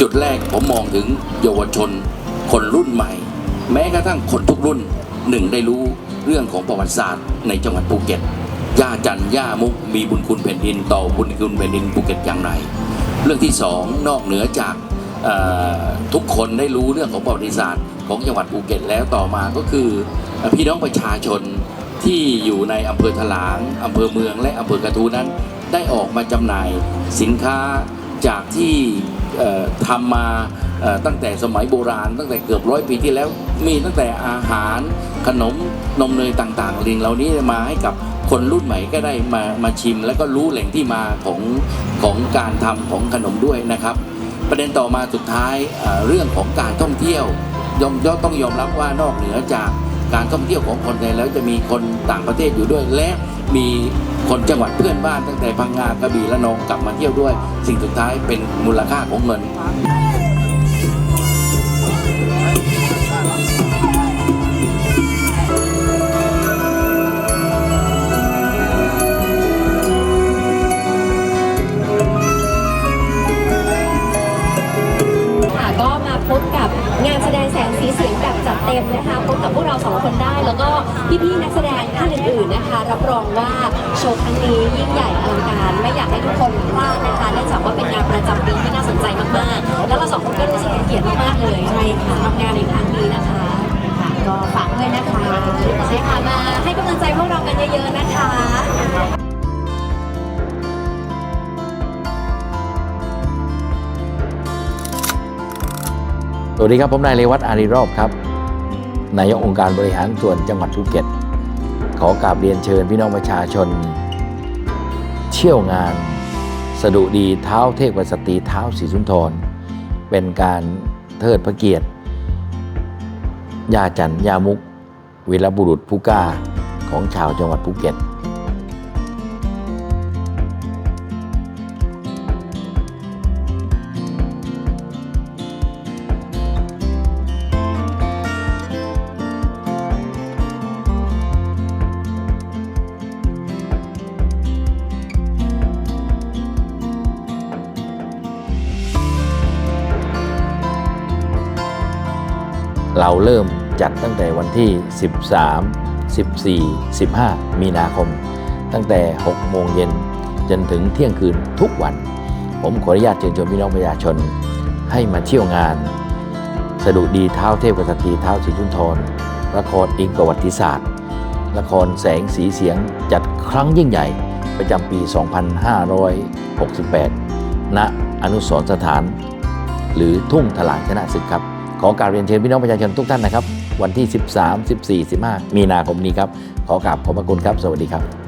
จุดแรกผมมองถึงเยาวชน คนรุ่นใหม่ แม้กระทั่งคนทุกรุ่นหนึ่งได้รู้เรื่องของประวัติศาสตร์ในจังหวัดภูเก็ตย่าจันย่ามุกมีบุญคุณแผ่นดินต่อบุญคุณแผ่นดินภูเก็ตอย่างไร เรื่องที่สองนอกเหนือจากทุกคนได้รู้เรื่องของประวัติศาสตร์ของจังหวัดภูเก็ตแล้วต่อมาก็คือ พี่น้องประชาชนที่อยู่ในอำเภอถลางอำเภอเมืองและอำเภอกระทูนั้น ได้ออกมาจำหน่ายสินค้าจากที่ ทำมาตั้งแต่สมัยโบราณ ตั้งแต่เกือบร้อยปีที่แล้วมีตั้งแต่อาหารขนมนมเนยต่างๆลิงเหล่านี้มาให้กับคนรุ่นใหม่ก็ได้มามาชิม แล้วก็รู้แหล่งที่มาของของการทำของขนมด้วยนะครับ ประเด็นต่อมาสุดท้ายเรื่องของการท่องเที่ยวยอมยอมต้องยอมรับว่านอกเหนือจากการท่องเที่ยวของคนไทยแล้วจะมีคนต่างประเทศอยู่ด้วยและ มีคนจังหวัดเพื่อนบ้านตั้งแต่พังงากระบี่และนองกลับมาเที่ยวด้วย สิ่งสุดท้ายเป็นมูลค่าของเงินค่ะก็มาพบกับงานแสดงแสงสีเสียงแบบจัดเต็มนะคะพบกับพวกเราสองคนได้ แล้วก็พี่ๆนักแสดง อื่นนะคะ รับรองว่าโชว์ครั้งนี้ยิ่งใหญ่อลังการไม่อยากให้ทุกคนพลาดนะคะเนื่องจากว่าเป็นงานประจำปีที่น่าสนใจมากๆ แล้วเราสองคนก็รู้สึกเป็นเกียรติมากๆเลยใช่ค่ะทำงานในครั้งนี้นะคะค่ะก็ฝากด้วยนะคะใช่ค่ะมาให้กำลังใจพวกเรากันเยอะๆนะคะสวัสดีครับ ผมนายเรวัตอารีรอบครับ นายกองค์การบริหารส่วนจังหวัดภูเก็ต ขอกราบเรียนเชิญพี่น้องประชาชน เที่ยวงาน สดุดีเท้าเทพวสตีเท้าศรีสุนทร เป็นการเทิดพระเกียรติยาจันยามุกวีรบุรุษผู้กล้าของชาวจังหวัดภูเก็ต เราเริ่มจัดตั้งแต่วันที่ 13 14 15 มีนาคม ตั้งแต่ 6 โมงเย็นจนถึงเที่ยงคืนทุกวัน ผมขออนุญาตเชิญชวนพี่น้องประชาชน ให้มาเที่ยวงาน สดุดีเท้าเทพกษัตรีเท้าศรีชุนทรละครอิงประวัติศาสตร์ ละครแสงสีเสียงจัดครั้งยิ่งใหญ่ประจำปี 2568 ณ อนุสรสถาน หรือทุ่งถลางชนะศึกครับ ขอการเรียนเชิญพี่น้องประชาชนทุกท่านนะครับ วันที่ 13 14 15 มีนาคมนี้ครับ ขอกราบขอบพระคุณครับ สวัสดีครับ